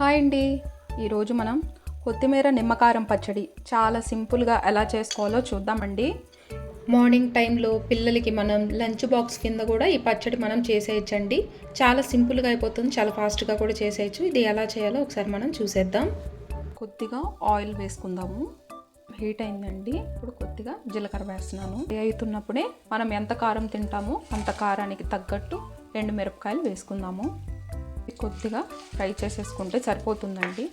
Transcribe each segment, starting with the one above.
Hi అండి. ఈరోజు మనం కొత్తిమీర నిమ్మకారం పచ్చడి చాలా సింపుల్గా ఎలా చేసుకోవాలో చూద్దామండి. మార్నింగ్ టైంలో పిల్లలకి మనం లంచ్ బాక్స్ కింద కూడా ఈ పచ్చడి మనం చేసేయచ్చండి. చాలా సింపుల్గా అయిపోతుంది చాలా ఫాస్ట్గా కూడా చేసేయచ్చు. ఇది ఎలా చేయాలో ఒకసారి మనం చూసేద్దాం. కొద్దిగా ఆయిల్ వేసుకుందాము. హీట్ అయిందండి. ఇప్పుడు కొద్దిగా జీలకర్ర వేస్తున్నాను. ఇది అవుతున్నప్పుడే మనం ఎంత కారం తింటామో అంత కారానికి తగ్గట్టు ఎండు మిరపకాయలు వేసుకుందాము. కొద్దిగా ఫ్రై చేసేసుకుంటే సరిపోతుందండి.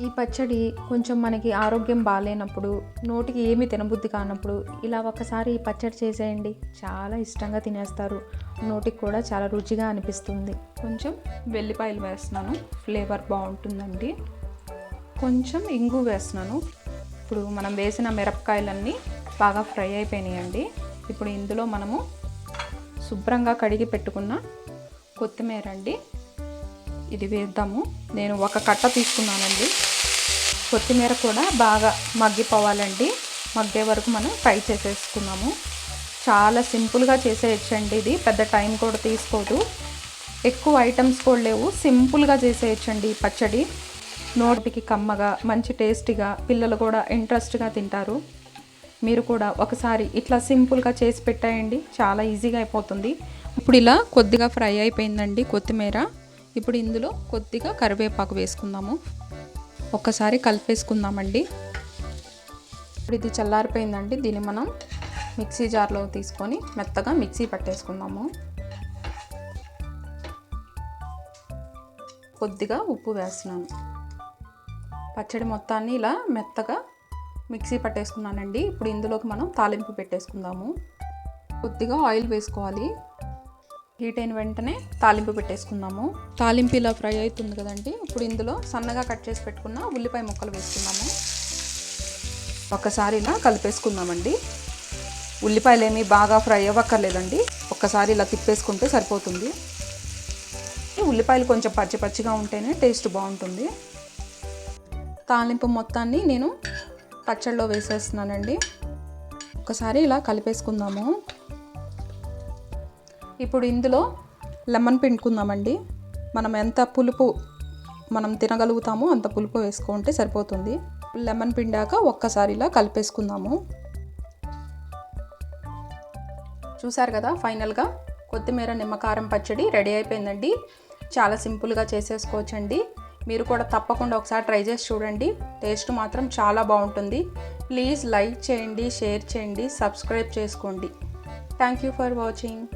ఈ పచ్చడి కొంచెం మనకి ఆరోగ్యం బాగాలేనప్పుడు నోటికి ఏమీ తినబుద్ధి కానప్పుడు ఇలా ఒకసారి ఈ పచ్చడి చేసేయండి. చాలా ఇష్టంగా తినేస్తారు. నోటికి కూడా చాలా రుచిగా అనిపిస్తుంది. కొంచెం వెల్లిపాయలు వేస్తున్నాను. ఫ్లేవర్ బాగుంటుందండి. కొంచెం ఇంగు వేస్తున్నాను. ఇప్పుడు మనం వేసిన మిరపకాయలన్నీ బాగా ఫ్రై అయిపోయినాయండి. ఇప్పుడు ఇందులో మనము శుభ్రంగా కడిగి పెట్టుకున్న కొత్తిమీర అండి. ఇది వేద్దాము. నేను ఒక కట్ట తీసుకున్నానండి. కొత్తిమీర కూడా బాగా మగ్గిపోవాలండి. మగ్గే వరకు మనం ఫ్రై చేసేసుకున్నాము. చాలా సింపుల్గా చేసేయచ్చండి ఇది. పెద్ద టైం కూడా తీసుకోదు. ఎక్కువ ఐటమ్స్ కూడా లేవు. సింపుల్గా చేసేయచ్చండి ఈ పచ్చడి. నోటికి కమ్మగా మంచి టేస్టీగా పిల్లలు కూడా ఇంట్రెస్ట్గా తింటారు. మీరు కూడా ఒకసారి ఇట్లా సింపుల్గా చేసి పెట్టేయండి. చాలా ఈజీగా అయిపోతుంది. ఇప్పుడు ఇలా కొద్దిగా ఫ్రై అయిపోయిందండి కొత్తిమీర. ఇప్పుడు ఇందులో కొద్దిగా కరివేపాకు వేసుకుందాము. ఒక్కసారి కలిపేసుకుందామండి. ఇప్పుడు ఇది చల్లారిపోయిందండి. దీన్ని మనం మిక్సీ జార్లో తీసుకొని మెత్తగా మిక్సీ పట్టేసుకుందాము. కొద్దిగా ఉప్పు వేస్తున్నాను. పచ్చడి మొత్తాన్ని ఇలా మెత్తగా మిక్సీ పట్టేసుకున్నానండి. ఇప్పుడు ఇందులోకి మనం తాలింపు పెట్టేసుకుందాము. కొద్దిగా ఆయిల్ వేసుకోవాలి. హీట్ అయిన వెంటనే తాలింపు పెట్టేసుకుందాము. తాలింపు ఇలా ఫ్రై అవుతుంది కదండి. ఇప్పుడు ఇందులో సన్నగా కట్ చేసి పెట్టుకున్న ఉల్లిపాయ ముక్కలు వేసుకుందాము. ఒక్కసారి ఇలా కలిపేసుకుందామండి. ఉల్లిపాయలు ఏమీ బాగా ఫ్రై అవ్వక్కర్లేదండి. ఒక్కసారి ఇలా తిప్పేసుకుంటే సరిపోతుంది. ఉల్లిపాయలు కొంచెం పచ్చి పచ్చిగా ఉంటేనే టేస్ట్ బాగుంటుంది. తాలింపు మొత్తాన్ని నేను పచ్చడిలో వేసేస్తున్నానండి. ఒకసారి ఇలా కలిపేసుకుందాము. ఇప్పుడు ఇందులో లెమన్ పిండుకుందామండి. మనం ఎంత పులుపు మనం తినగలుగుతామో అంత పులుపు వేసుకుంటే సరిపోతుంది. లెమన్ పిండాక ఒక్కసారిలా కలిపేసుకుందాము. చూసారు కదా ఫైనల్గా కొత్తిమీర నిమ్మకారం పచ్చడి రెడీ అయిపోయిందండి. చాలా సింపుల్గా చేసేసుకోవచ్చండి. మీరు కూడా తప్పకుండా ఒకసారి ట్రై చేసి చూడండి. టేస్ట్ మాత్రం చాలా బాగుంటుంది. ప్లీజ్ లైక్ చేయండి షేర్ చేయండి సబ్స్క్రైబ్ చేసుకోండి. Thank you for watching.